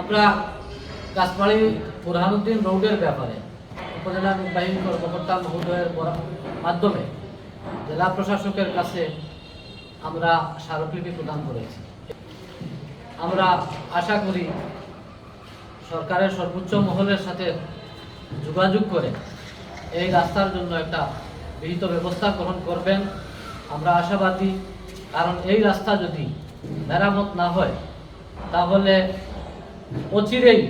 আমরা গাছপাড়ি বুরহানুদ্দিন রোডের ব্যাপারে উপজেলা নির্বাহী কর্মকর্তা মহোদয়ের মাধ্যমে জেলা প্রশাসকের কাছে আমরা স্মারকলিপি প্রদান করেছি। আমরা আশা করি সরকারের সর্বোচ্চ মহলের সাথে যোগাযোগ করে এই রাস্তার জন্য একটা বিহিত ব্যবস্থা গ্রহণ করবেন। আমরা আশাবাদী, কারণ এই রাস্তা যদি মেরামত না হয়, তাহলে অচিরেই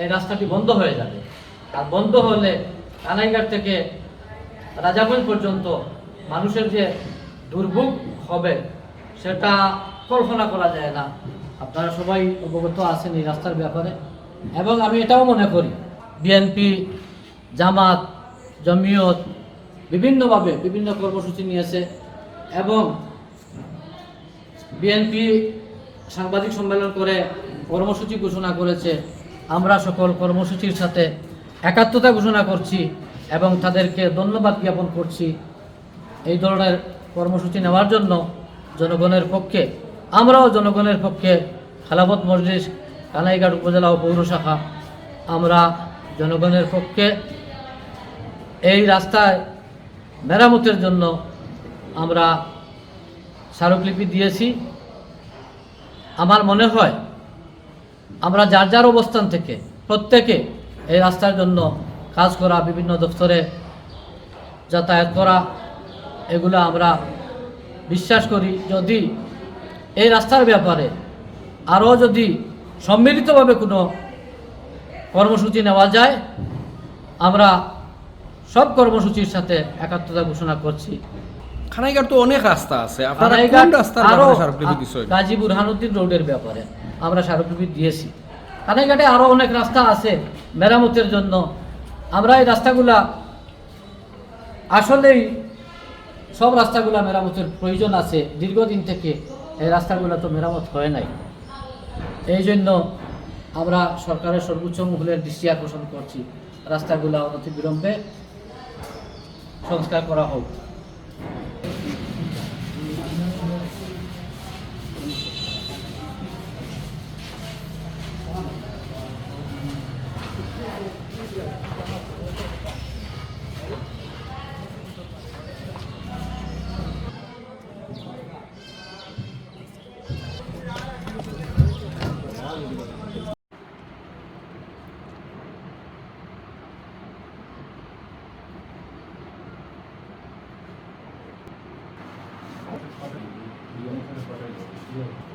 এই রাস্তাটি বন্ধ হয়ে যাবে। আর বন্ধ হলে কানাইঘাট থেকে রাজাগঞ্জ পর্যন্ত মানুষের যে দুর্ভোগ হবে, সেটা কল্পনা করা যায় না। আপনারা সবাই অবগত আছেন এই রাস্তার ব্যাপারে। এবং আমি এটাও মনে করি বিএনপি জামাত, জমিয়ত বিভিন্নভাবে বিভিন্ন কর্মসূচি নিয়েছে এবং বিএনপি সাংবাদিক সম্মেলন করে কর্মসূচি ঘোষণা করেছে। আমরা সকল কর্মসূচির সাথে একাত্মতা ঘোষণা করছি এবং তাদেরকে ধন্যবাদ জ্ঞাপন করছি। এই ধরনের কর্মসূচি নেওয়ার জন্য জনগণের পক্ষে, আমরাও জনগণের পক্ষে খেলাফত মজলিস, কানাইঘাট উপজেলা ও পৌর শাখা আমরা জনগণের পক্ষে এই রাস্তায় মেরামতের জন্য আমরা স্মারকলিপি দিয়েছি। আমার মনে হয় আমরা যার যার অবস্থান থেকে প্রত্যেকে এই রাস্তার জন্য কাজ করা বিভিন্ন দপ্তরে যাতায়াত করা এগুলো আমরা বিশ্বাস করি। যদি এই রাস্তার ব্যাপারে আরও যদি সম্মিলিতভাবে কোনো কর্মসূচি নেওয়া যায় আমরা সব কর্মসূচির সাথে একাত্মতা ঘোষণা করছি। খানাইঘাট তো অনেক রাস্তা আছে। আপনারা কোন গাজী বুরহানুদ্দিন রোডের ব্যাপারে। আমরা স্মারকলিপি দিয়েছি। কানাইঘাটে আরও অনেক রাস্তা আছে মেরামতের জন্য। আমরা এই রাস্তাগুলা আসলেই সব রাস্তাগুলা মেরামতের প্রয়োজন আছে। দীর্ঘদিন থেকে এই রাস্তাগুলো তো মেরামত হয় নাই। এই জন্য আমরা সরকারের সর্বোচ্চ মহলের দৃষ্টি আকর্ষণ করছি। রাস্তাগুলা অনতি বিলম্বে সংস্কার করা হোক। 이 영상을 받아야 되겠